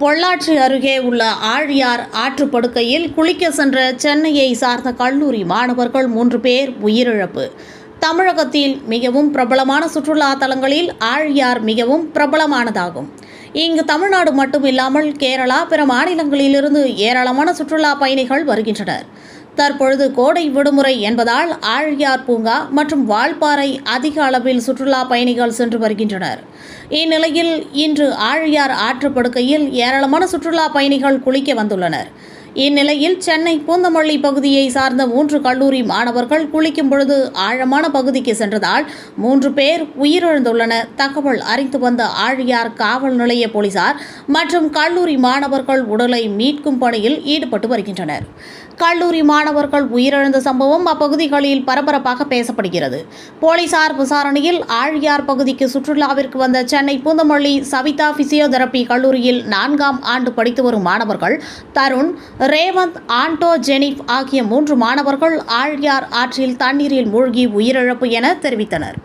பொள்ளாச்சி அருகே உள்ள ஆழியார் ஆற்றுப்படுக்கையில் குளிக்க சென்ற சென்னையை சார்ந்த கல்லூரி மாணவர்கள் மூன்று பேர் உயிரிழப்பு. தமிழகத்தில் மிகவும் பிரபலமான சுற்றுலா தலங்களில் ஆழியார் மிகவும் பிரபலமானதாகும். இங்கு தமிழ்நாடு மட்டுமில்லாமல் கேரளா பிற மாநிலங்களிலிருந்து ஏராளமான சுற்றுலா பயணிகள் வருகின்றனர். தற்பொழுது கோடை விடுமுறை என்பதால் ஆழியார் பூங்கா மற்றும் வால்பாறை அதிக அளவில் சுற்றுலா பயணிகள் சென்று வருகின்றனர். இந்நிலையில் இன்று ஆழியார் ஆற்றுப்படுக்கையில் ஏராளமான சுற்றுலா பயணிகள் குளிக்க வந்துள்ளனர். இந்நிலையில் சென்னை பூந்தமல்லி பகுதியை சார்ந்த மூன்று கல்லூரி மாணவர்கள் குளிக்கும் பொழுது ஆழமான பகுதிக்கு சென்றதால் மூன்று பேர் உயிரிழந்துள்ளன தகவல் அறிந்து வந்த ஆழியார் காவல் நிலைய போலீசார் மற்றும் கல்லூரி மாணவர்கள் உடலை மீட்கும் பணியில் ஈடுபட்டு வருகின்றனர். கல்லூரி மாணவர்கள் உயிரிழந்த சம்பவம் அப்பகுதிகளில் பரபரப்பாக பேசப்படுகிறது. போலீசார் விசாரணையில் ஆழியார் பகுதிக்கு சுற்றுலாவிற்கு வந்த சென்னை பூந்தமல்லி சவிதா பிசியோதெரபி கல்லூரியில் நான்காம் ஆண்டு படித்து வரும் மாணவர்கள் தருண் ரேவந்த் ஆண்டோ ஜெனிப் ஆகிய மூன்று மாணவர்கள் ஆழியார் ஆற்றில் தண்ணீரில் மூழ்கி உயிரிழப்பு என தெரிவித்தனர்.